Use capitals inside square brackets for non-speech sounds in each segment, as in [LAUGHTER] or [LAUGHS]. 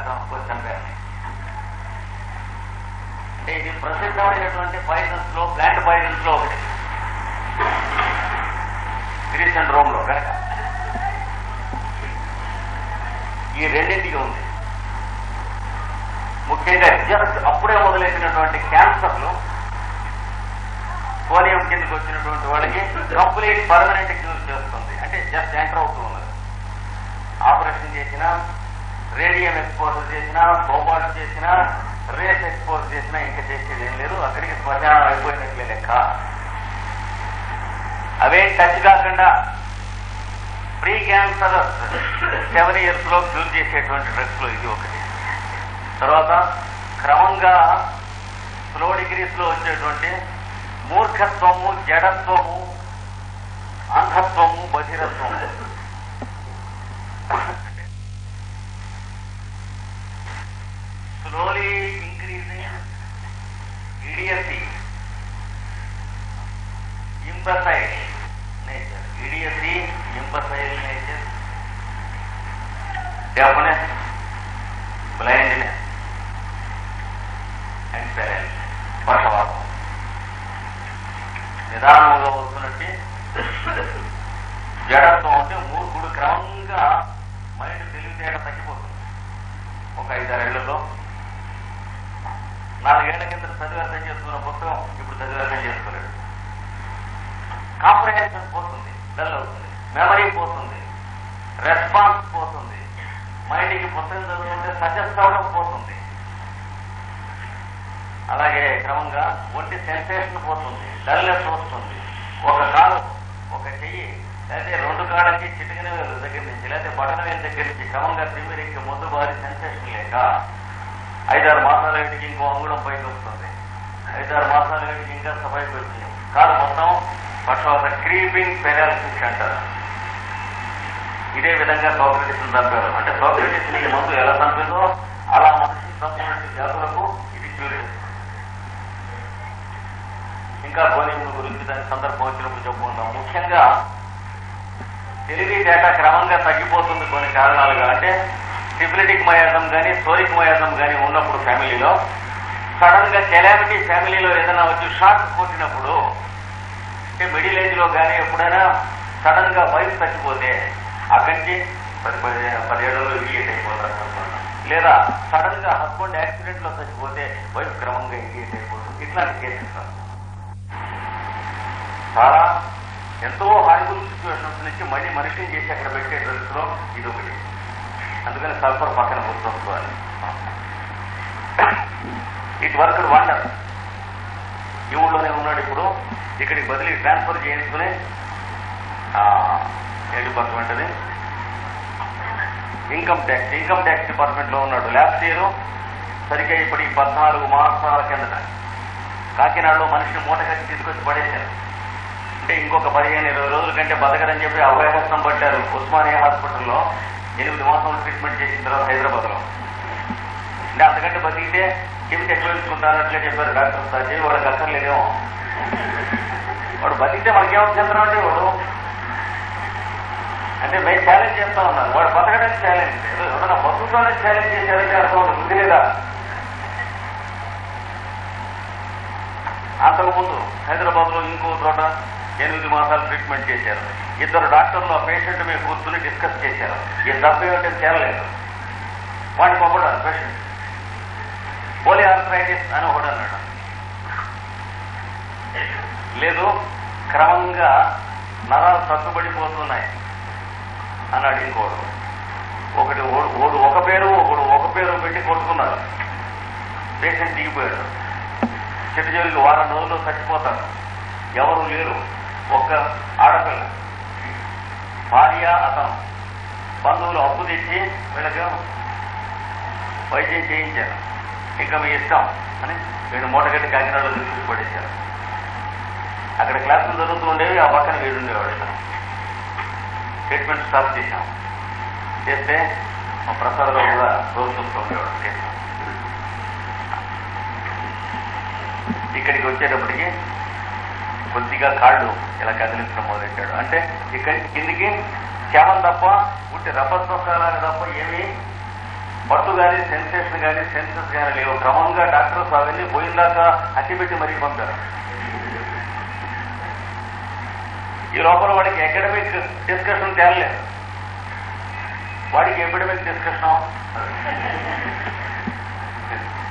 అర్థం చంపారు అంటే ఇది ప్రసిద్ధమైనటువంటి పాయిజన్స్లో ప్లాంట్ పాయిజన్స్లో ఒకటి. గ్రీస్ అండ్ రోమ్లో కనుక ఈ రెండింటికి ఉంది. ముఖ్యంగా జస్ట్ అప్పుడే మొదలెట్టినటువంటి క్యాన్సర్లు పోలియం కిందకి వచ్చినటువంటి వాళ్ళకి కంప్లీట్ పర్మనెంట్ క్యూర్ చేస్తుంది. అంటే జస్ట్ ఎంటర్ అవుతూ ఉన్నది ఆపరేషన్ చేసినా రేడియం ఎక్స్పోజర్ చేసినా బోబాట్ చేసినా రేస్ ఎక్స్పోజ్ చేసినా ఇంకా చేసేది ఏం లేదు. అక్కడికి శ్మశానం అయిపోయినట్లే లెక్క. అవే టచ్ కాకుండా ప్రీ క్యాన్సర్ సెవెన్ ఇయర్స్లో క్యూర్ చేసేటువంటి డ్రగ్స్లో ఇది ఒకటి. తర్వాత క్రమంగా స్లో డిగ్రీస్లో వచ్చేటువంటి మూర్ఖత్వము జడత్వము అంధత్వము బధిరత్వము slowly increasing idiocy imbecile nature idiocy imbecile nature deafness blindness and paresis పక్షవాతం నిదానంగా వస్తున్నట్టు జడత్వం అంటే మూర్ఖుడు క్రమంగా మైండ్ తెలివితేట తగ్గిపోతుంది ఒక ఐదారేళ్ళలో నాలుగేళ్ళ కింద చదివి అర్థం చేసుకున్న పుస్తకం ఇప్పుడు చదివి అర్థం చేసుకోలేడు కాంప్రహెన్షన్ పోతుంది డల్ అవుతుంది మెమరీ పోతుంది రెస్పాన్స్ పోతుంది మైండ్కి పుస్తకం చదువుతుంటే సజెస్ట్ అవడం పోతుంది అలాగే క్రమంగా ఒంటి పోతుంది డల్నెస్ వస్తుంది ఒక కాలు ఒక చెయ్యి లేకపోతే రెండు కాళ్ళకి చిటికిన వేలు దగ్గర నుంచి లేకపోతే బటన వేలు దగ్గర నుంచి క్రమంగా తిమ్మిరికి ముందు బారి సెన్సేషన్ లేక ఐదారు మాసాల వేటికి ఇంకో అంగుళం పైకి వస్తుంది. ఐదారు మాసాల వేటికి ఇంకా పైకి వచ్చింది కాదు మొత్తం పక్షవాత క్రీపింగ్ పెరాలసిస్ అంటారు ఇదే విధంగా సోక్రటిస్ చంపారు. అంటే సోక్రటిస్ని మందు ఎలా చంపిందో అలా మనిషి చంపినటువంటి జాతులకు ఇది క్యూరియస్ ఇంకా బోలింగ్ గురించి దాని సందర్భం వచ్చినప్పుడు చెప్పుకుందాం ముఖ్యంగా తెలివి డేటా క్రమంగా తగ్గిపోతుంది కొన్ని కారణాలుగా. అంటే సిబిలిటిక్ మయాజం కానీ సోరిక్ మయాజం కానీ ఉన్నప్పుడు ఫ్యామిలీలో సడన్గా కెలామిటీ ఫ్యామిలీలో ఏదైనా వచ్చి షాక్ కొట్టినప్పుడు అంటే మిడిల్ ఏజ్లో కానీ ఎప్పుడైనా సడన్గా వైఫ్ చచ్చిపోతే అక్కడి నుంచి పది పది పదిహేడులో ఇడియేట్ అయిపోతారు లేదా సడన్గా హస్బెండ్ యాక్సిడెంట్లో చచ్చిపోతే వైఫ్ క్రమంగా ఇడియేట్ అయిపోతుంది. ఇట్లాంటి కేసెస్ చాలా ఎంతో హార్బుల్ సిచ్యువేషన్స్ నుంచి మళ్ళీ మనిషిని చేసి అక్కడ పెట్టే డ్రగ్స్లో ఇది ఒకటి. అందుకని సల్ఫర్ పక్కన గుర్తుంచుకోవాలి ఇట్ వర్క్ వండర్. ఈ ఊళ్ళోనే ఉన్నాడు ఇప్పుడు. ఇక్కడికి బదిలీ ట్రాన్స్ఫర్ చేయించుకుని ఏ డిపార్ట్మెంట్ అది? Income tax. ఇన్కమ్ ట్యాక్స్ డిపార్ట్మెంట్లో ఉన్నాడు. లాస్ట్ ఇయర్ సరిగ్గా ఇప్పటికి పద్నాలుగు మాసాల కిందట. కాకినాడలో మనిషిని మూట కట్టి తీసుకొచ్చి పడేశారు. అంటే ఇంకొక పదిహేను ఇరవై రోజుల కంటే బతకడని చెప్పి అభయహస్తం పట్టారు ఉస్మానియా హాస్పిటల్లో ఎనిమిది మాసాలు ట్రీట్మెంట్ చేసిన తర్వాత హైదరాబాద్లో అంటే అంతకంటే బతికితే చెబితే ఎక్కువ చెప్పారు డాక్టర్ సాజీ. వాడికి అక్కర్లేదేమో వాడు బతికితే మనకేమో చంద్రం అంటే వాడు? అంటే మేము ఛాలెంజ్ చేస్తా ఉన్నారు వాడు బతకడానికి ఛాలెంజ్ ఎవరైనా బతుకుతానే ఛాలెంజ్ చేశారంటే అర్థం ఉంది. లేదా? అంతకుముందు హైదరాబాద్లో ఇంకో చోట ఎనిమిది మాసాలు ట్రీట్మెంట్ చేశారు. ఇద్దరు డాక్టర్లు ఆ పేషెంట్ మీద కూర్చుని డిస్కస్ చేశారు. ఈ డబ్బు ఏమిటో తేలలేదు. వాడిని పంపడారు పేషెంట్ పోలి ఆర్థరైటిస్ అని ఒకడు అన్నాడు. లేదు క్రమంగా నరాలు తట్టుబడిపోతున్నాయి అన్నాడు ఇంకోడు. ఒకటి ఓడు ఒక పేరు ఒకడు ఒక పేరు పెట్టి కొట్టుకున్నారు. పేషెంట్ దిగిపోయాడు. చెట్టు వారం రోజుల్లో చచ్చిపోతారు ఎవరు లేరు. ఒక ఆడపిల్ల. భార్య అతను బంధువులు అప్పు తెచ్చి వీళ్ళకి వైద్యం చేయించారు. ఇంకా మీ ఇష్టం అని వీడు మూటగట్టి కాకినాడలో తీసుకుని పడేశారు. అక్కడ క్లాసులు జరుగుతూ ఉండేవి ఆ పక్కన వీడు ఉండేవాడు ఇతను. ట్రీట్మెంట్ స్టాప్ చేశాం. చేస్తే మా ప్రసాదరావు కూడా రోజు చూస్తూ ఉండేవాడు ఇక్కడికి వచ్చేటప్పటికి కొద్దిగా కాళ్ళు ఇలా కదిలించడం మొదలెట్టాడు. అంటే ఇక్కడ కిందికి క్షేమం తప్ప ఉట్టి రబ్బర్ తప్ప ఏమీ పట్టు కానీ సెన్సేషన్ కానీ సెన్సెస్ కానీ లేవు. క్రమంగా డాక్టర్స్ అవన్నీ పోయిందాకా అట్టిపెట్టి మరీ పంపారు. ఈ లోపల వాడికి అకాడమిక్ డిస్కషన్ తేలలేదు వాడికి ఎపిడమిక్ డిస్కషన్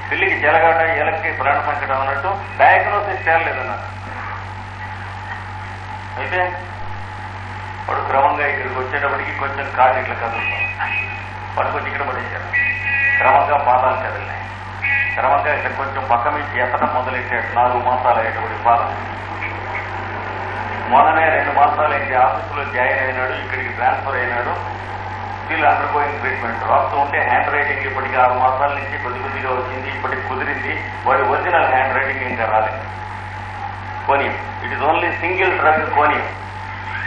పిల్లికి జలగాట ఎలక్కి ప్రాణ సంకటం అన్నట్టు డయాగ్నోసిస్ తేలలేదన్నారు అయితే వాడు క్రమంగా ఇక్కడికి వచ్చేటప్పటికి కొంచెం కాళ్ళు ఇట్లా కదులుతాం పడుకొచ్చి ఇక్కడ పడేశారు క్రమంగా పాదాలు కదిలినాయి. క్రమంగా ఇక్కడ కొంచెం పక్క నుంచి ఎత్తడం మొదలెట్టాడు. నాలుగు మాసాలు అయ్యేటప్పుడు పాదం. మొన్ననే రెండు మాసాలు అయింది. ఆఫీసులో జాయిన్ అయినాడు ఇక్కడికి ట్రాన్స్ఫర్ అయినాడు. స్టిల్ అండర్ గోయింగ్ ట్రీట్మెంట్ రాస్తూ ఉంటే హ్యాండ్ రైటింగ్ ఇప్పటికి ఆరు మాసాల నుంచి కొద్ది కొద్దిగా వచ్చింది. ఇప్పటికి కుదిరింది. వాడి ఒరిజినల్ హ్యాండ్ రైటింగ్ ఇంకా రాలేదు. పోనీ it is only single drug కొని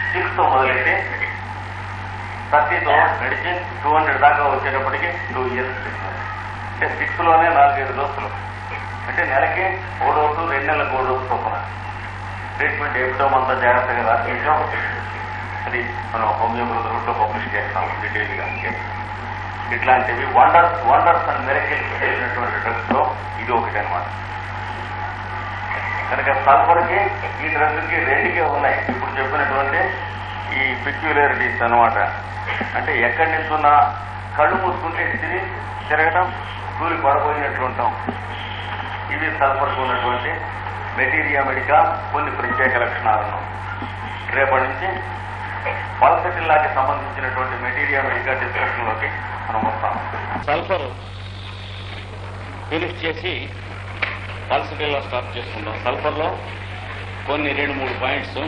సిక్స్తో మొదలెట్టి థర్టీతో నడిచి టూ హండ్రెడ్ దాకా వచ్చేటప్పటికి టూ ఇయర్స్ అంటే సిక్స్లోనే నాలుగైదు డోసులు అంటే నెలకి ఓ డోసు రెండు నెలలకు ఓ డోసు చొప్పున ట్రీట్మెంట్ ఏమిటో అంతా జాగ్రత్తగా రాసించాం అది మనం హోమియోపతి రూట్లో పబ్లిష్ చేస్తాం డీటెయిల్గా ఇట్లాంటివి వండర్స్ వండర్స్ అండ్ మెరకిల్స్ చేసినటువంటి డ్రగ్స్లో ఇది ఒకటి అనమాట కనుక సల్ఫర్కి ఈ డ్రగ్కి రెండుకే ఉన్నాయి. ఇప్పుడు చెప్పినటువంటి ఈ పిక్యులారిటీస్ అన్నమాట. అంటే ఎక్కడి నుంచి ఉన్నా కళ్ళు మూసుకుంటే తిరిగి తిరగటం కూలి పడబోయినట్లు ఉంటాం. ఇవి సల్ఫర్కు ఉన్నటువంటి మెటీరియా మెడికా కొన్ని ప్రత్యేక లక్షణాలను. రేపటి నుంచి పల్సటిల్లాకి సంబంధించినటువంటి మెటీరియా మెడికా డిస్కషన్లోకి మనం వస్తాం. సల్ఫర్ ఫినిష్ చేసి పల్సటిల్లో స్టార్ట్ చేసుకుంటాం సల్ఫర్లో కొన్ని రెండు మూడు పాయింట్స్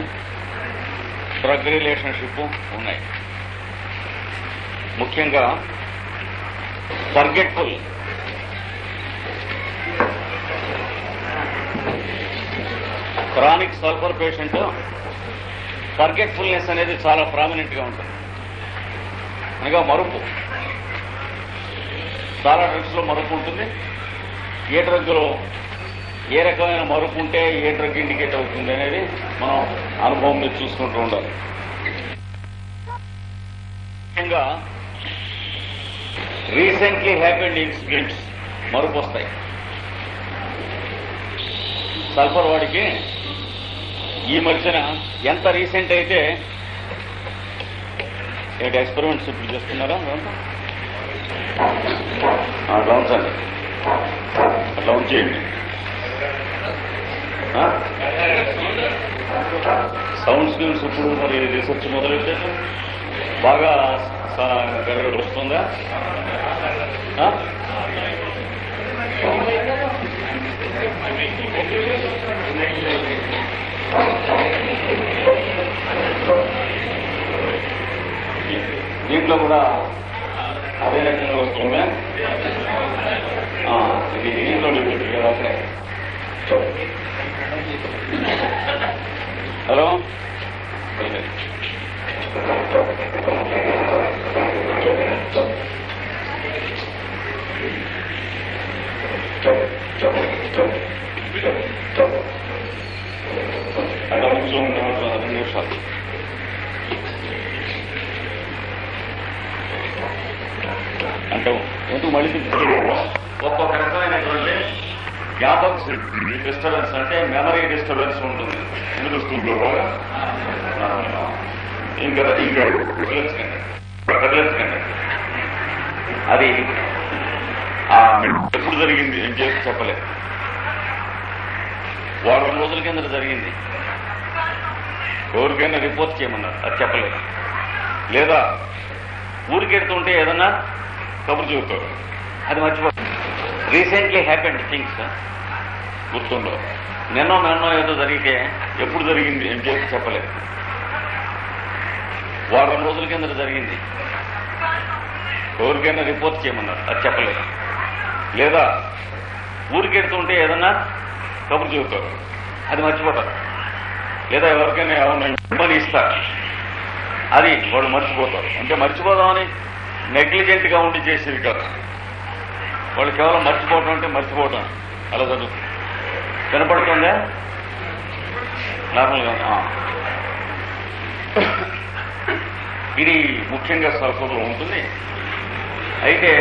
డ్రగ్ రిలేషన్షిప్ ఉన్నాయి. ముఖ్యంగా forgetful chronic sulphur patient forgetfulness అనేది చాలా ప్రామినెంట్గా ఉంటుంది. అనగా మరుపు. చాలా డ్రగ్స్లో మరుపు ఉంటుంది. ఏ డ్రగ్లో ఏ రకమైన మరుపు ఉంటే ఏ డ్రగ్ ఇండికేట్ అవుతుంది అనేది మనం అనుభవం మీద చూసుకుంటూ ఉండాలి. ముఖ్యంగా రీసెంట్లీ హ్యాపెండ్ ఇన్సిడెంట్స్ మరుపు వస్తాయి. సల్ఫర్ వాడికి ఈ మధ్యన ఎంత రీసెంట్ అయితే ఏంటి ఎక్స్పెరిమెంట్స్ ఇప్పుడు చేస్తున్నారా? అట్లా ఉంచండి అట్లా ఉంచేయండి. సౌండ్ స్కిల్స్ ఇప్పుడు మరి రీసెర్చ్ మొదలెట్టారు బాగా స- గడగడ వస్తుందా? దీంట్లో కూడా అదే రకంగా వస్తుందా? ఇది దీంట్లో డిఫరెంట్ కదా ఓకే. Hello okay. అట్లా కూర్చొని నిమిషాలు అంటే ఎందుకు మళ్ళీ జ్ఞాపక డిస్టర్బెన్స్ అంటే మెమరీ డిస్టర్బెన్స్ ఉంటుంది. ఎందుకు ఇంకా ఇంకా. అది ఎప్పుడు జరిగింది? ఏం చేసి చెప్పలేదు వారం రోజుల కింద జరిగింది. ఎవరికైనా రిపోర్ట్ చేయమన్నారు. అది చెప్పలేదు లేదా ఊరికెడుతుంటే ఏదన్నా కబురు చెబుతారు. అది మర్చిపో రీసెంట్లీ హ్యాపెండ్ థింగ్స్ గుర్తుండవు నిన్నో నిన్నో ఏదో జరిగితే ఎప్పుడు జరిగింది ఏం చేసి చెప్పలేదు. వారం రోజుల కింద జరిగింది. ఎవరికైనా రిపోర్ట్ చేయమన్నారు. అది చెప్పలేదు. లేదా ఊరికెడుతుంటే ఏదన్నా కబురు చెబుతారు. అది మర్చిపోతారు. లేదా ఎవరికైనా ఏమన్నా పని ఇస్తారు. అది వాళ్ళు మర్చిపోతారు. అంటే మర్చిపోదామని నెగ్లిజెంట్గా ఉండి చేసేది కాదు. వాళ్ళు కేవలం మర్చిపోవటం అంటే మర్చిపోవటం. అలా జరుగుతుంది వినపడుతుందా? నార్మల్గా ఇది ముఖ్యంగా సరఫరాలో ఉంటుంది. అయితే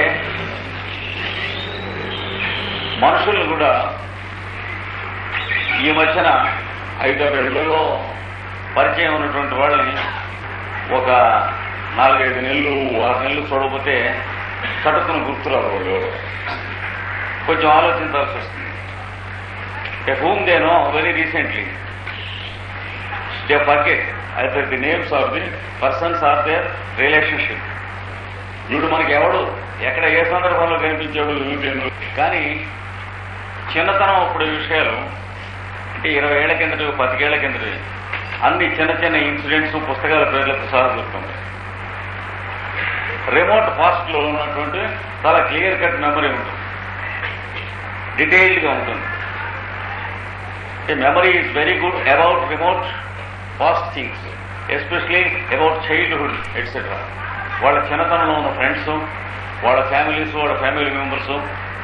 మనుషులు కూడా ఈ మధ్యన ఐదారు ఏళ్ళలో పరిచయం ఉన్నటువంటి వాళ్ళని ఒక నాలుగైదు నెలలు ఆరు నెలలు చూడకపోతే చటుకుని గుర్తురాదు వాళ్ళు కొంచెం ఆలోచించాల్సి వస్తుంది. Whom they know very recently they forget either the names of the persons or their relationship ఇప్పుడు మనకి ఎవడు ఎక్కడ ఏ సందర్భంలో కనిపించాడు ఏమిటేను. కానీ చిన్నతనం అప్పుడు విషయాలు అంటే ఇరవై ఏళ్ళ కిందటి పదికేళ్ళ కిందటి అన్ని చిన్న చిన్న ఇన్సిడెంట్స్ పుస్తకాల పేర్లకు సహా దొరుకుతుంది రిమోట్ ఫాస్ట్లో ఉన్నటువంటి చాలా క్లియర్ కట్ మెమరీ ఉంటుంది. డీటెయిల్డ్గా ఉంటుంది memory is very good about remote past things especially about childhood etcetera వాళ్ళ చిన్నతనంలో ఉన్న ఫ్రెండ్స్ వాళ్ళ ఫ్యామిలీస్ వాళ్ళ ఫ్యామిలీ మెంబర్స్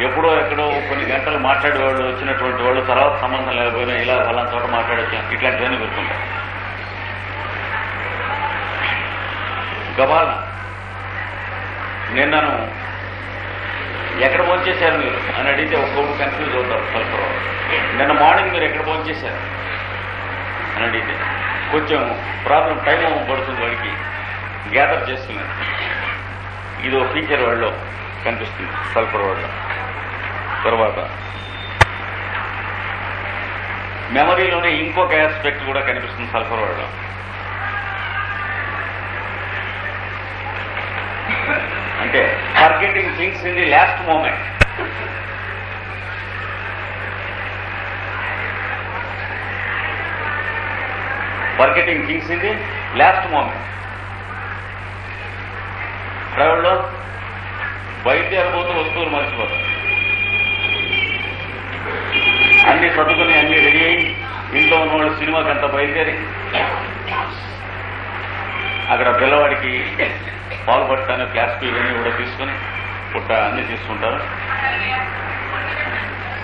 ఎప్పుడో ఎక్కడో కొన్ని గంటలు మాట్లాడేవాళ్ళు వచ్చినటువంటి వాళ్ళు తర్వాత సంబంధం లేకపోయినా ఇలా వాళ్ళ చోట మాట్లాడొచ్చాం. ఇట్లాంటివన్నీ గుర్తుంటారు గబాల్ నిన్నను ఎక్కడ భోంచేశారు మీరు? అని అడిగితే ఒక్కొక్కరు కన్ఫ్యూజ్ అవుతారు కల్పరు నిన్న మార్నింగ్ మీరు ఎక్కడ భోంచేశారు అని అడిగితే కొంచెం ప్రాబ్లం టైం పడుతుంది వాడికి. గ్యాదర్ చేస్తున్నారు. ఇది ఒక ఫీచర్ వాళ్ళు కనిపిస్తుంది సల్ఫర్ వాళ్ళలో. తర్వాత మెమరీలోనే ఇంకొక ఆస్పెక్ట్ కూడా కనిపిస్తుంది సల్ఫర్ వాళ్ళలో. అంటే forgetting things in the last moment forgetting things in the last moment హడావుల్లో బయలుదేరబోతూ వస్తువులు మర్చిపోతారు. అన్ని చదువుకుని అన్ని రెడీ అయ్యి ఇంట్లో ఉన్నవాళ్ళు సినిమాకి అంతా బయలుదేరి. అక్కడ పిల్లవాడికి పాల్పడటానికి ప్లాస్టిక్ ఇవన్నీ కూడా తీసుకుని పుట్ట అన్ని తీసుకుంటారు.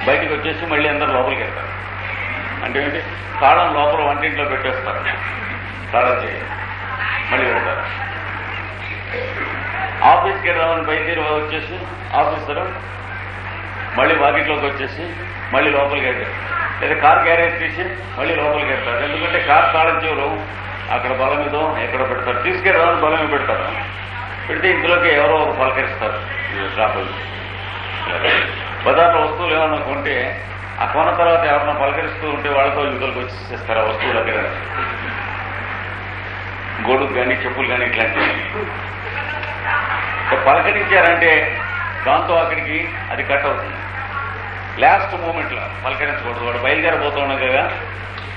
బయటికి వచ్చేసి మళ్ళీ అందరు లోపలికి వెళ్తారు. అంటే ఏంటి? కాళం లోపల వంటింట్లో పెట్టేస్తారు. కాళం చేయి మళ్ళీ వెళ్తారు. ఆఫీస్కి వెళ్దామని బయలుదేరి వచ్చేసి ఆఫీసర్ మళ్ళీ వాకిట్లోకి వచ్చేసి మళ్ళీ లోపలికి వెళ్తారు. లేదా కార్ గ్యారేజ్ తీసి మళ్ళీ లోపలికి వెళ్తారు. ఎందుకంటే కార్ తాళం చెవులు అక్కడ బలం ఇదో ఎక్కడ పెడతారు. తీసుకెళ్ళడానికి బలమే పెడతారు. పెడితే ఇందులోకి ఎవరో ఒక పలకరిస్తారు. షాపులు బజార్లో వస్తువులు ఏమన్నా కొంటే ఆ కొన్న తర్వాత ఎవరన్నా పలకరిస్తూ ఉంటే వాళ్ళతో ఇందులోకి వచ్చేస్తారు ఆ వస్తువులు అక్కడ. గొడుగు కానీ చెప్పులు కానీ ఇట్లాంటివి. పలకరించారంటే దాంతో అక్కడికి అది కట్ అవుతుంది. లాస్ట్ మూమెంట్లో పలకరించకూడదు. వాడు బయలుదేరబోతుండగా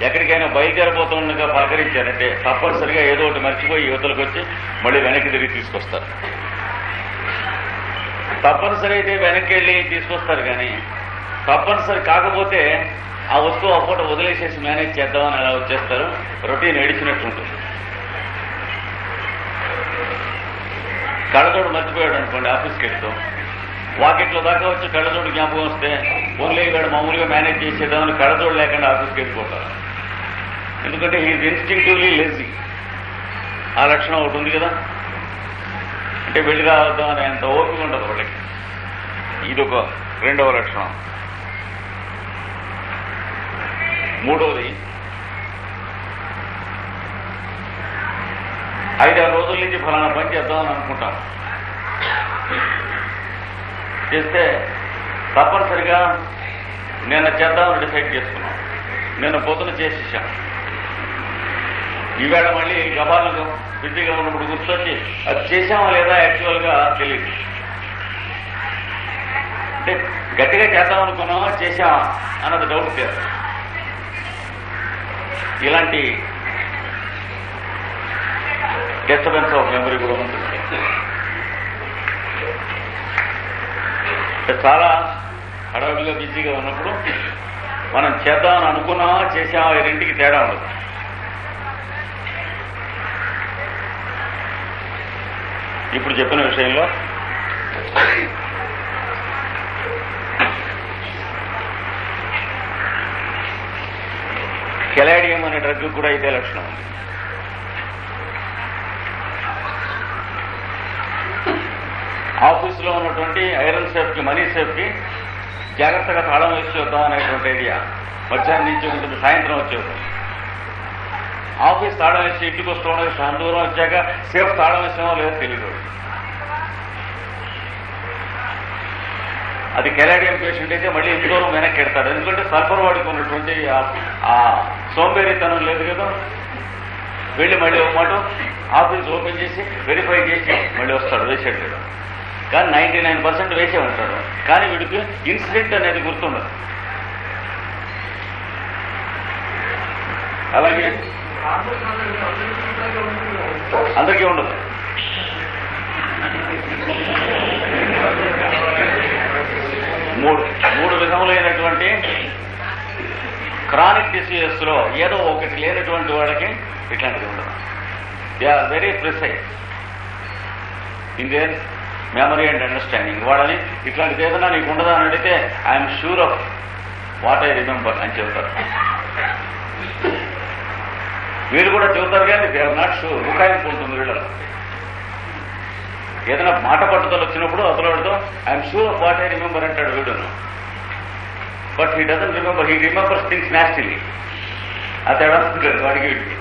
ఎక్కడికైనా బయలుదేరబోతుండగా పలకరించారంటే తప్పనిసరిగా ఏదో ఒకటి మర్చిపోయి యువతలకు వచ్చి మళ్ళీ వెనక్కి తిరిగి తీసుకొస్తారు. తప్పనిసరి అయితే వెనక్కి వెళ్ళి తీసుకొస్తారు కానీ తప్పనిసరి కాకపోతే ఆ వస్తువు ఆ పూట వదిలేసేసి మేనేజ్ చేద్దామని అలా వచ్చేస్తారు. రొటీన్ ఏడిచినట్టు ఉంటుంది. కళ్ళజోడు మర్చిపోయాడు అనుకోండి ఆఫీస్కి వెళ్తాం. వాకిట్లో దాకా వచ్చి కళ్ళతోడు జ్ఞాపకం వస్తే ఓన్లీ ఇక్కడ మామూలుగా మేనేజ్ చేసేద్దామని కళ్ళతోడు లేకుండా ఆఫీస్కి వెళ్ళిపోతారు. ఎందుకంటే హీజ్ ఇన్స్టింక్టివ్లీ లేజీ ఆ లక్షణం ఒకటి ఉంది కదా. అంటే వెళ్ళి రావద్దాం అని అంత ఓపిక ఉండదు వాళ్ళకి. ఇది ఒక రెండవ లక్షణం. మూడవది ఐదారు రోజుల నుంచి ఫలానా పని చేద్దామని అనుకుంటాం చేస్తే తప్పనిసరిగా నిన్న చేద్దామని డిసైడ్ చేసుకున్నాం. నిన్న పొద్దున చేసేసాం. ఈవేళ మళ్ళీ గబాలు బిజీగా ఉన్నప్పుడు గుర్తొచ్చి అది చేసామా లేదా యాక్చువల్గా తెలియదు అంటే గట్టిగా చేద్దాం అనుకున్నామా చేసామా అన్నది డౌట్ లేదు ఇలాంటి డిస్టర్బెన్స్ ఆఫ్ మెమరీ కూడా ఉంటుంది. చాలా హడావిడిగా బిజీగా ఉన్నప్పుడు మనం చేద్దామని అనుకున్నామా చేసామా రెండింటికి రెంటికి తేడా ఉండదు. ఇప్పుడు చెప్పిన విషయంలో కెలాడియం అనే డ్రగ్ కూడా ఇదే లక్షణం. ఉంది ఆఫీసులో ఉన్నటువంటి ఐరన్ సేఫ్కి మనీ సేఫ్కి జాగ్రత్తగా తాళం వేసి చూద్దాం అనేటువంటి ఐడియా. మధ్యాహ్నం నుంచి ఉంటుంది సాయంత్రం వచ్చేది ఆఫీస్ తాళం వేసి ఇంటికి వస్తూ ఉండదు దూరం వచ్చాక సేఫ్ తాళం వేసామో లేదో తెలియదు అది కెలాడియం పేషెంట్ అయితే మళ్ళీ ఇంత దూరం వెనక్కి ఎడతాడు. ఎందుకంటే సల్ఫర్ వాడికి ఉన్నటువంటి ఆ- సోంబేరితనం లేదు కదా. వెళ్ళి మళ్ళీ ఒక మాట ఆఫీస్ ఓపెన్ చేసి వెరిఫై చేసి మళ్ళీ వస్తాడు వేసాడు కానీ నైంటీ నైన్ పర్సెంట్ వేసే ఉంటాడు కానీ వీడికి ఇన్సిడెంట్ అనేది గుర్తుండదు. అలాగే అందరికీ ఉండదు. మూడు మూడు విధములైనటువంటి క్రానిక్ డిసీజెస్లో ఏదో ఒకటి లేనటువంటి వాళ్ళకి ఇట్లాంటిది ఉండదు. They are very precise in their memory and understanding వాళ్ళని ఇట్లాంటిది ఏదైనా నీకు ఉండదా అని అడిగితే I'm sure of what I remember అని చెబుతారు. వీళ్ళు కూడా చెబుతారు కానీ దే ఆర్ నాట్ షూర్ ముఖాయింపు ఉంటుంది వీళ్ళలో. ఏదైనా మాట పట్టుదల వచ్చినప్పుడు అతను వాడితో I'm sure of what I remember అంటాడు వీడును but he doesn't remember he remembers things naturally ఆ తేడా వాడికి వీడికి.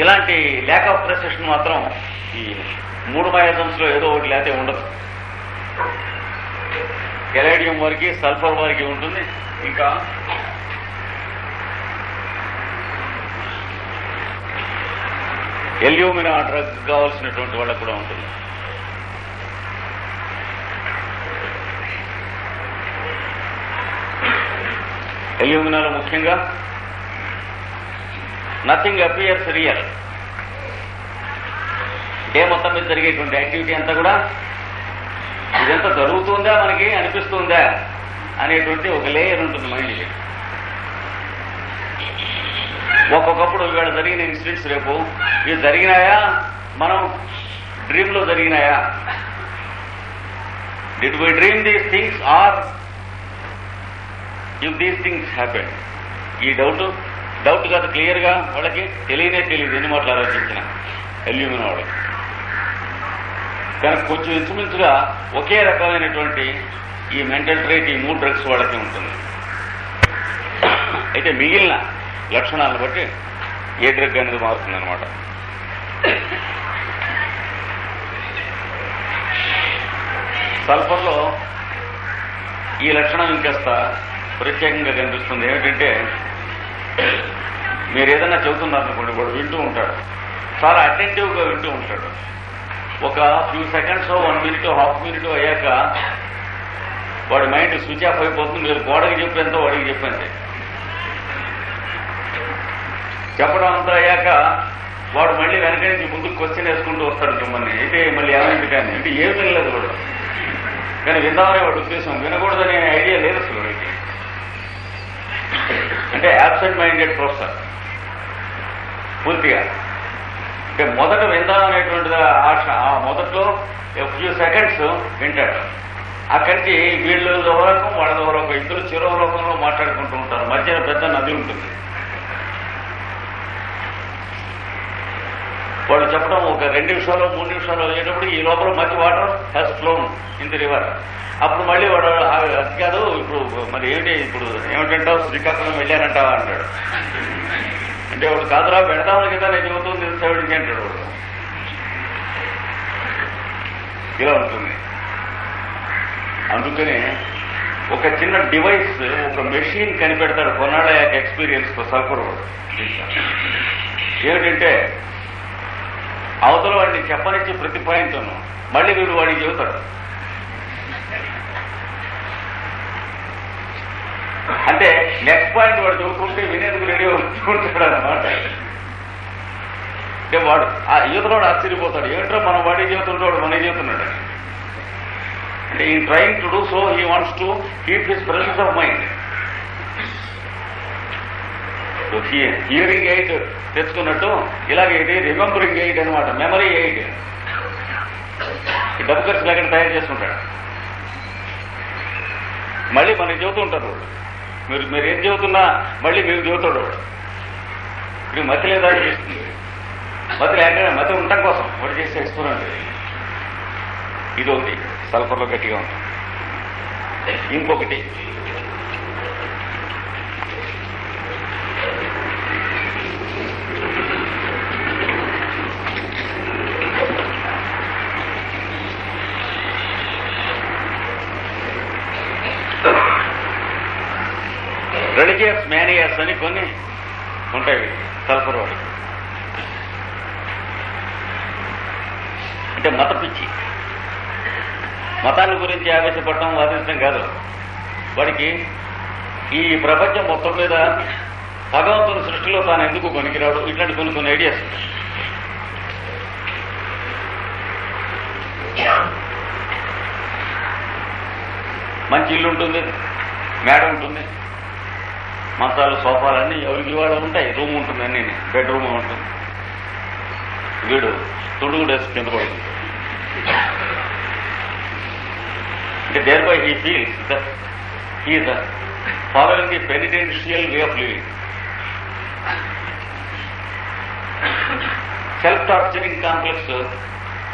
ఇలాంటి ల్యాక్ ఆఫ్ ప్రెసెషన్ మాత్రం ఈ మూడు మయాజమ్స్లో ఏదో ఒకటి లేకపోతే ఉండదు. కెలేడియం వారికి సల్ఫర్ వారికి ఉంటుంది. ఇంకా ఎల్యూమినా డ్రగ్ కావాల్సినటువంటి వాళ్ళకు కూడా ఉంటుంది. ఎల్యూమినాలో ముఖ్యంగా నథింగ్ అపియర్స్ రియల్ డే మొత్తం మీద జరిగేటువంటి యాక్టివిటీ అంతా కూడా ఇదంతా జరుగుతుందా మనకి అనిపిస్తుందా అనేటువంటి ఒక లేయర్ ఉంటుంది మైండ్ ఒక్కొక్కప్పుడు ఇవాళ జరిగిన ఇన్సిడెంట్స్ రేపు. ఇవి జరిగినాయా? మనం డ్రీమ్లో జరిగినాయా? Did we dream these things or if these things happen ఈ డౌట్ డౌట్ కాదు క్లియర్గా వాళ్ళకి తెలియనే తెలియదు. ఎన్ని మాటలు ఆలోచించిన? ఎల్యూమిన వాళ్ళకి. కానీ కొంచెం ఇంచుమించుగా ఒకే రకమైనటువంటి ఈ మెంటల్ ట్రేట్ ఈ మూడు డ్రగ్స్ వాళ్ళకి ఉంటుంది. అయితే మిగిలిన లక్షణాలను బట్టి ఏ డ్రగ్ అనేది మారుతుంది అనమాట సల్ఫర్లో ఈ లక్షణం ఇంకాస్త ప్రత్యేకంగా కనిపిస్తుంది. ఏమిటంటే మీరు ఏదైనా చెబుతున్నారనుకోండి కూడా వింటూ ఉంటాడు. చాలా అటెంటివ్గా వింటూ ఉంటాడు. ఒక few seconds one minute half minute అయ్యాక వాడి మైండ్ స్విచ్ ఆఫ్ అయిపోతుంది. మీరు గోడకి చెప్పేంత వాడికి చెప్పండి చెప్పడం అంతా అయ్యాక వాడు మళ్ళీ వెనక నుంచి ముందుకు క్వశ్చన్ వేసుకుంటూ వస్తాడు మిమ్మల్ని. అయితే మళ్ళీ ఏమైంది కానీ. అంటే ఏం వినలేదు వాడు. కానీ విందామనే వాడు ఉద్దేశం. వినకూడదనే ఐడియా లేదు అసలు వాడికి. అంటే యాబ్సెంట్ మైండెడ్ ప్రొఫెసర్ పూర్తిగా. అంటే మొదట విందామనేటువంటిది ఆశ. మొదట్లో ఫ్యూ సెకండ్స్ వింటాడు. అక్కడికి వీళ్ళు దోరకం వాళ్ళ దోరకం ఇద్దరు చిరోలోకంలో మాట్లాడుకుంటూ ఉంటారు. మధ్యన పెద్ద నది ఉంటుంది. వాళ్ళు చెప్పడం ఒక రెండు నిమిషాలు మూడు నిమిషాలు అయ్యేటప్పుడు ఈ లోపల మధ్య water has flown in the river అప్పుడు మళ్ళీ వాడు "ఆ, అది కాదు ఇప్పుడు మరి ఏమిటి? ఇప్పుడు ఏమిటంటావు? శ్రీకాకుళం వెళ్ళానంటావా? అంటాడు. అంటే వాడు కాదురా పెడతాను కదా నేను చెబుతుంది తెలిసేవాడికి అంటాడు వాడు. ఇలా ఉంటుంది. అందుకనే ఒక చిన్న డివైస్ ఒక మెషిన్ కనిపెడతాడు కొన్నాళ్ళ ఎక్స్పీరియన్స్తో సల్ఫర్ వాడు. ఏమిటంటే అవతల వాడిని చెప్పనిచ్చి ప్రతి మళ్ళీ వీడు వాడికి చెబుతాడు. అంటే నెక్స్ట్ పాయింట్ వాడు చెబుతుంటే వినేందుకు రెడీ అవుతుంటాడు అనమాట అంటే వాడు ఆ యువతలోడు ఆశ్చర్యపోతాడు. ఏంటో మనం వాడి చెబుతుంటాడు మన చేస్తున్నాడు అంటే ఈ trying to do so he wants to keep his presence of mind hearing aid తెచ్చుకున్నట్టు ఇలాగే ఇది రిమెంబరింగ్ ఎయిడ్ అనమాట మెమరీ ఎయిడ్ ఈ డబ్బు ఖర్చు లేకుండా తయారు చేసుకుంటాడు. మళ్ళీ మనకి చదువుతుంటారు వాళ్ళు మీరు మీరు ఏం చెబుతున్నా మళ్ళీ మీరు చెబుతాడు వాడు. ఇప్పుడు మతి లేదా మతి లేకుండా మతి ఉండటం కోసం వాడు చేసే ఎక్స్పెరిమెంట్ ఇది ఒకటి సల్ఫర్లో గట్టిగా ఉంటుంది. ఇంకొకటి మేనియర్స్ అని కొన్ని ఉంటాయి. సల్ఫర్ వాడి అంటే మత పిచ్చి. మతాన్ని గురించి ఆవేశపడటం వాదించడం కాదు. వాడికి ఈ ప్రపంచం మొత్తం మీద భగవంతుని సృష్టిలో తాను ఎందుకు కొనికిరాడు ఇట్లాంటి కొన్ని కొన్ని ఐడియాస్ మంచి ఇల్లు ఉంటుంది మేడ ఉంటుంది. మంచాలు సోఫాలన్నీ ఎవరికి ఇవాళ ఉంటాయి? రూమ్ ఉంటుంది అన్ని. బెడ్రూమ్ ఉంటుంది. వీడు తుడుగు డెస్క్ కింద పడుతుంది అంటే thereby he feels that he the following the penitential way of living self torturing complex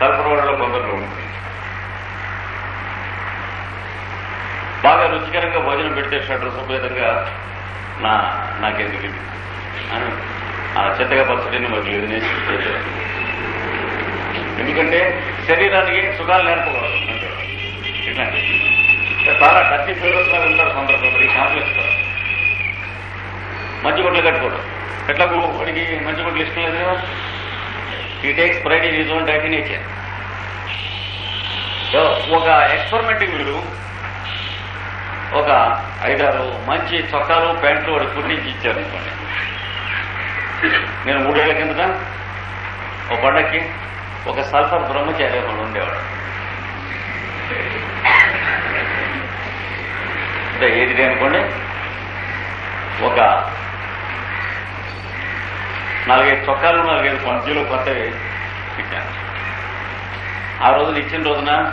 సరఫరాలో కొందరిలో ఉంటుంది. బాగా రుచికరంగా భోజనం పెడితే షడ్రసభేదంగా నా నాకెందుకు ఇది? అని ఆ చెత్తగా పచ్చడిని మరి లేదనేసి ఎందుకంటే శరీరానికి సుఖాలు నేర్పకూడదు. అంటే ఇట్లా చాలా టచ్చి ఫేవరస్ లాగా ఉంటారు కొందరు కొందరు ఈ కాంప్లెక్స్ మంచి గుడ్లు కట్టుకోవడం. ఎట్లా వాడికి మంచి గుడ్లు ఇష్టం లేదు కదా. ఈ takes pride is own diet nature ఒక ఎక్స్పెరిమెంటింగ్ వీడు ఒక ఐదారు మంచి చొక్కాలు ప్యాంట్లు వాడు కుట్టించి ఇచ్చారు అనుకోండి. నేను మూడేళ్ళ కిందట ఒక పండక్కి ఒక సల్ఫర్ బ్రహ్మచారి ఒకడు ఉండేవాడు. అంటే ఏది అనుకోండి? ఒక నాలుగైదు చొక్కాలు నాలుగైదు పంచీలు కొత్తవి ఇచ్చాను. ఆ రోజున ఇచ్చిన రోజున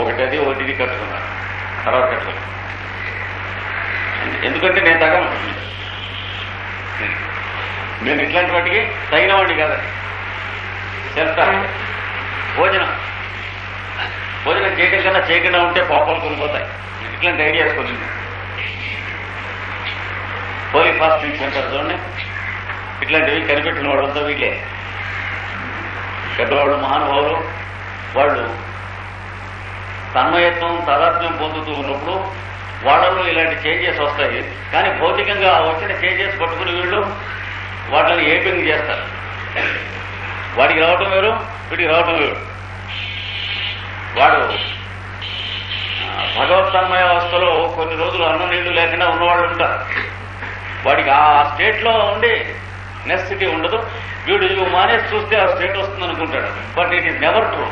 ఒకటది ఒకటిది కట్టుకున్నాను. తర్వాత కట్టుకున్నాను ఎందుకంటే నేను తగను నేను ఇట్లాంటి వాటికి తగిన వాడిని కాదని చెప్తా భోజనం. భోజనం చేయడం కన్నా చేయకుండా ఉంటే పాపాలు కొనిపోతాయి. ఇట్లాంటి ఐడియాస్ కొన్ని హోలీ ఫాస్టింగ్ సెంటర్ చూడండి. ఇట్లాంటివి కనిపెట్టిన వాళ్ళంతా వీళ్ళే. పెద్దవాళ్ళు మహానుభావులు వాళ్ళు తన్మయత్వం తాదాత్మ్యం పొందుతూ ఉన్నప్పుడు వాళ్ళలో ఇలాంటి చేంజెస్ వస్తాయి. కానీ భౌతికంగా వచ్చిన చేంజెస్ పట్టుకుని వీళ్ళు వాటిని ఏపింగ్ చేస్తారు. వాడికి రావటం వేరు వీడికి రావటం వేరు. వాడు భగవత్సన్మయ భగవత్ అవస్థలో కొన్ని రోజులు అన్నం నీళ్ళు లేకుండా ఉన్నవాళ్ళు ఉంటారు. వాడికి ఆ స్టేట్లో ఉండి నెస్సిటీ ఉండదు. వీడు మానేసి చూస్తే ఆ స్టేట్ వస్తుంది అనుకుంటాడు but it is never true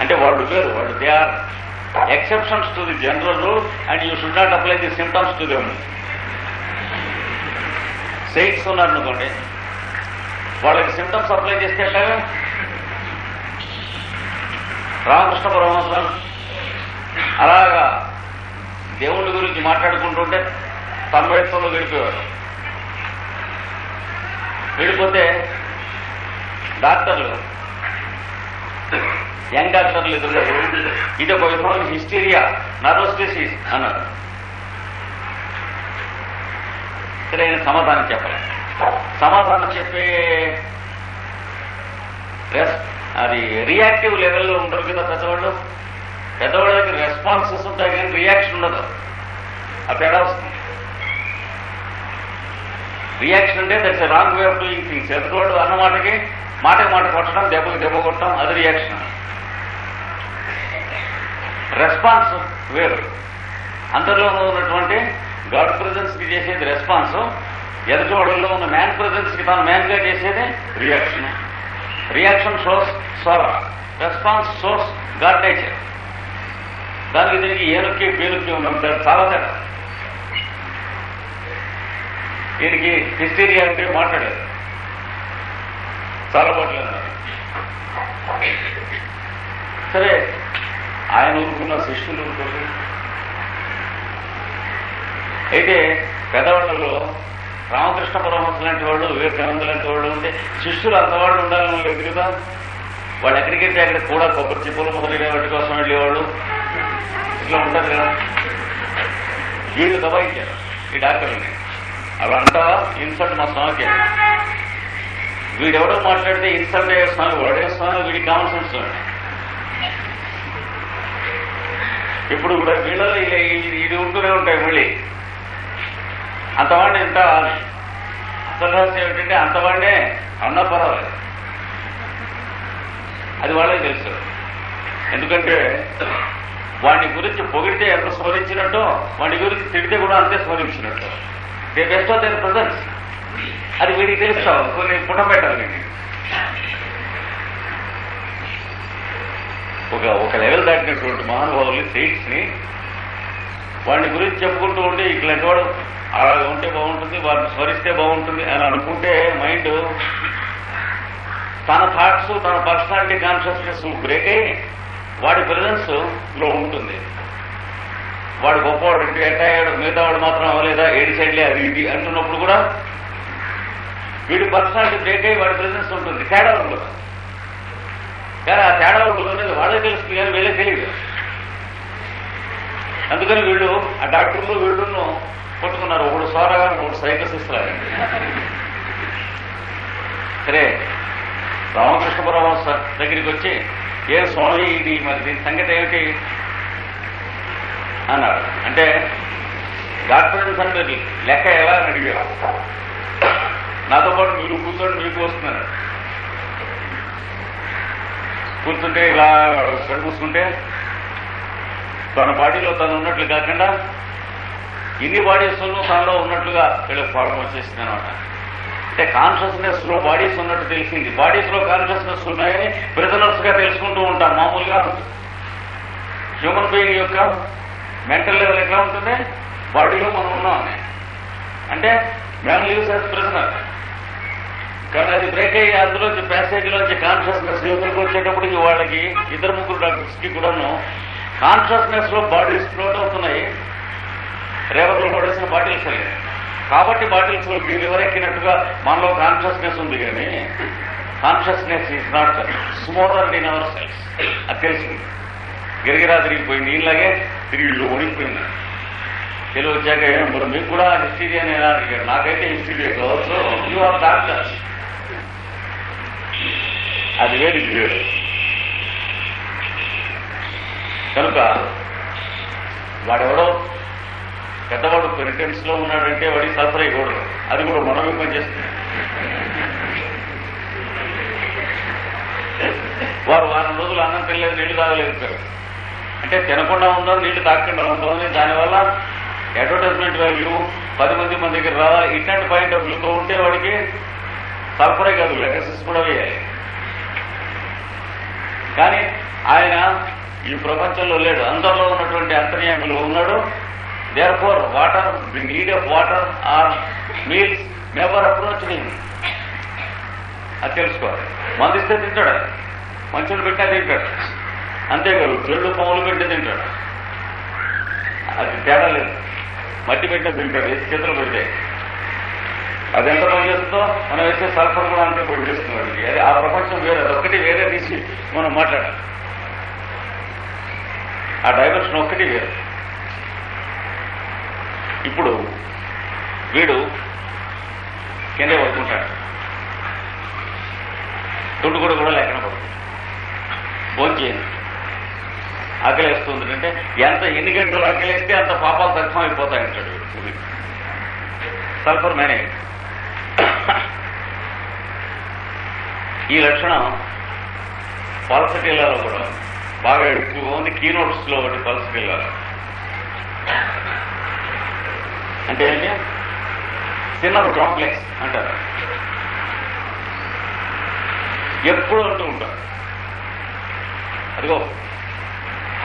అంటే వాళ్ళు వేరు వాళ్ళు they are exceptions to the general rule and you should not apply the symptoms to them. Saints ఉన్నారనుకోండి వాళ్ళకి సిమ్టమ్స్ అప్లై చేస్తే ఎట్లాగా? రామకృష్ణ పరమహంస అలాగా దేవుళ్ళ గురించి మాట్లాడుకుంటుంటే తన్మయత్వంలో వెళ్ళిపోయారు వెళ్ళిపోతే డాక్టర్లు యంగ్ డాక్టర్లు ఎదురు ఇది ఒక విధమైన హిస్టీరియా నర్వస్ డిసీజ్ అన్నారు సరైన సమాధానం చెప్పాలి. సమాధానం చెప్పే రెస్ అది రియాక్టివ్ లెవెల్లో ఉండరు కదా పెద్దవాళ్ళు. పెద్దవాళ్ళ దగ్గర రెస్పాన్సెస్ ఉంటాయి కానీ రియాక్షన్ ఉండదు. ఆ తేడా వస్తుంది. రియాక్షన్ అంటే that's wrong way of doing things ఎదుటివాడు అన్న మాటకి మాటకి మాట కొట్టడం దెబ్బకి దెబ్బ కొట్టడం అది రియాక్షన్ రెస్పాన్స్ వేరు. అందరిలో ఉన్నటువంటి గాడ్ ప్రజెన్స్కి చేసేది రెస్పాన్స్ ఎదుటివాడుల్లో ఉన్న మ్యాన్ ప్రజెన్స్కి తాను మ్యాన్గా చేసేది రియాక్షన్. రియాక్షన్ షోస్ సోర. Response shows good nature. దానికి దీనికి ఏనుక్కి పేనుక్కి ఉన్నాం చాలా తేడా. దీనికి హిస్టీరియా అంటే మాట్లాడారు చాలా మాట్లాడారు సరే ఆయన ఊరుకున్న శిష్యులు అయితే పెద్దవాళ్ళలో రామకృష్ణ పరమహంస లాంటి వాళ్ళు వివేకానంద లాంటి వాళ్ళు ఉంటే శిష్యులు అంతవాళ్ళు ఉండాలని లేదు కదా వాళ్ళు ఎక్కడికి వెళ్తే అక్కడ కూడా కొబ్బరి చిప్పులు మొదలైన వాటి కోసం వెళ్ళేవాళ్ళు. ఇట్లా ఉంటుంది కదా. వీళ్ళు దబాయించారు. ఈ డాక్టర్ని అలా అంటా ఇన్సల్ట్ మా స్వామికి. వీడెవడో మాట్లాడితే ఇన్సల్ట్ అయ్యే స్వామి వాడే స్వామి? వీడికి కామన్ సెన్స్ ఉంది. ఇప్పుడు కూడా వీళ్ళలో ఇది- ఇది ఉంటూనే ఉంటాయి మళ్ళీ. అంతవాడిని ఎంత అసలు రహస్యం ఏంటంటే అంతవాడినే అన్నా పర్వాలేదు. అది వాళ్ళకి తెలుసు. ఎందుకంటే వాడి గురించి పొగిడితే ఎంత స్మరించినట్టు వాడి గురించి తిడితే కూడా అంతే స్మరించినట్టు. The best of their presence అది వీడికి తెలుస్తావు. కొన్ని పుట్టం పెట్టాలి నేను ఒక ఒక లెవెల్ దాటినటువంటి మహానుభావుల్ని సీట్స్ని వాడిని గురించి చెప్పుకుంటూ ఉంటే ఇట్లాంటి వాడు అలా ఉంటే బాగుంటుంది వారిని స్మరిస్తే బాగుంటుంది అని అనుకుంటే మైండ్ తన థాట్స్ తన పర్సనాలిటీ కాన్షియస్నెస్ బ్రేక్ అయ్యి వాడి ప్రజెన్స్లో ఉంటుంది. వాడు గొప్పవాడు అంటే అయ్యాడు మిగతా వాడు మాత్రం అవ్వలేదా ఏడు సైడ్లే అది ఇది అంటున్నప్పుడు కూడా వీడి పర్సనాలిటీ బ్రేక్ అయ్యి వాడి ప్రజెన్స్ ఉంటుంది. తేడా ఉండదు. కానీ ఆ తేడా ఉంటుంది వాళ్ళే తెలుస్తుంది కానీ వీళ్ళే తెలియదు అందుకని వీళ్ళు ఆ డాక్టర్లు వీళ్ళను కొట్టుకున్నారు ఒకడు సోరగా ఒకడు సైకసిస్ట్ లాగా సరే రామకృష్ణ పరమహంస దగ్గరికి వచ్చి ఏ స్వామి ఇది మరి దీని సంగతి ఏమిటి అన్నారు అంటే డాక్టర్ సంగతి లెక్క ఎలా అని అడిగారు నాతో పాటు మీరు కూర్చొని మీకు వస్తున్నారు కూర్చుంటే ఇలా కళ్ళు తన బాడీలో తను ఉన్నట్లు కాకుండా ఇన్ని బాడీస్లో తనలో ఉన్నట్లుగా వీళ్ళకి ప్రాబ్లం వచ్చేసింది అనమాట అంటే కాన్షియస్నెస్లో బాడీస్ ఉన్నట్టు తెలిసింది. బాడీస్లో కాన్షియస్నెస్ ఉన్నాయని ప్రిజనర్స్గా తెలుసుకుంటూ ఉంటాం. మామూలుగా హ్యూమన్ బీయింగ్ యొక్క మెంటల్ లెవెల్ ఎట్లా ఉంటుంది? బాడీలో మనం ఉన్నాం. అంటే మ్యాన్ లీవ్స్ యాజ్ ప్రిజనర్ కానీ అది బ్రేక్ అయ్యి అందులోంచి ప్యాసేజ్ లోంచి కాన్షియస్నెస్ లోపలికి వచ్చేటప్పటికి వాళ్ళకి ఇద్దరు ముగ్గురు డాక్టర్స్కి కూడాను కాన్షియస్నెస్లో బాడీస్ ఫ్లోట్ అవుతున్నాయి. రేవర్లో పడేసిన బాటిల్స్ అవి. కాబట్టి బాటిల్స్లో లివర్ మనలో కాన్షియస్నెస్ ఉంది కానీ consciousness is not smother in our cells అది తెలిసింది గిరిగిరా తిరిగిపోయింది. నీళ్ళగే తిరిగి ఓడిపోయింది తెలివి వచ్చాక మరి మీకు కూడా హిస్టీరియా అని అడిగాడు నాకైతే హిస్టీరియా కావచ్చు. యూ ఆర్ డాక్టర్స్ అది వేరు ఇది వేరు కనుక వాడెవడో పెద్దవాడు పెరిటెన్స్లో ఉన్నాడంటే వాడి సఫర్ అయ్యకూడదు అది కూడా మనమే పనిచేస్తుంది వారు వారం రోజులు అన్నం తినలేదు నీళ్ళు తాగలేదు సార్. అంటే తినకుండా ఉందో నీళ్ళు తాగకుండా ఉందో దానివల్ల అడ్వర్టైజ్మెంట్ వాల్యూ పది మంది మన దగ్గర రావాలి. ఇట్లాంటి పాయింట్ ఆఫ్ వ్యూతో ఉంటే వాడికి సల్ఫరే కాదు లెటర్సెస్ కూడా వేయాలి. కానీ ఆయన ఈ ప్రపంచంలో లేడు. అందరిలో ఉన్నటువంటి అంతర్యాములు ఉన్నాడు. Therefore water the need of water or meals never approach అది తెలుసుకోవాలి. మందిస్తే తింటాడు. మంచులు పెట్టా తింటాడు. అంతేకాదు చెళ్ళు పాములు పెట్టి తింటాడు. అది తేడా లేదు. మట్టి పెట్టా తింటాడు. చేతులు పెట్టాయి అది ఎంత పనిచేస్తుందో మనం వేసే సల్ఫర్ కూడా అంతే పొడి అది ఆ ప్రపంచం వేరే అదొక్కటి వేరే తీసి మనం మాట్లాడాలి. ఆ డైవర్షన్ ఒక్కటి వేరు. ఇప్పుడు వీడు కిందే పడుకుంటాడు. దుడ్డు కూడా కూడా లెక్కన పడుతుంది భోంచేయండి ఆకలేస్తుంది అంటే ఎంత ఎన్ని గంటలు ఆకలేస్తే అంత పాపాలు తక్కువ అయిపోతాయంటాడు సల్ఫర్ మేనేజ్ ఈ లక్షణం పల్సటిల్లాలో కూడా బాగా ఎక్కువగా ఉంది. కీనోట్స్లో ఒకటి పల్సటిల్లాలో అంటే ఏంటి? సిన్నర్ కాంప్లెక్స్ అంటారు. ఎప్పుడు అంటూ ఉంటారు. అదిగో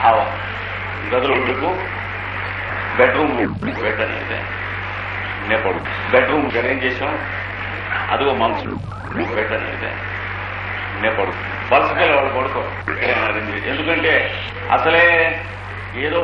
భావం గదులు ఉడుకు. బెడ్రూమ్ బెడ్ అనేది నేపడు బెడ్రూమ్ అరేంజ్ చేసాం? అదిగో మనుషులు బెడ్ అనేది. నేపడు వలసకెళ్ళి వాడు పడుకో. [LAUGHS] ఎందుకంటే అసలే ఏదో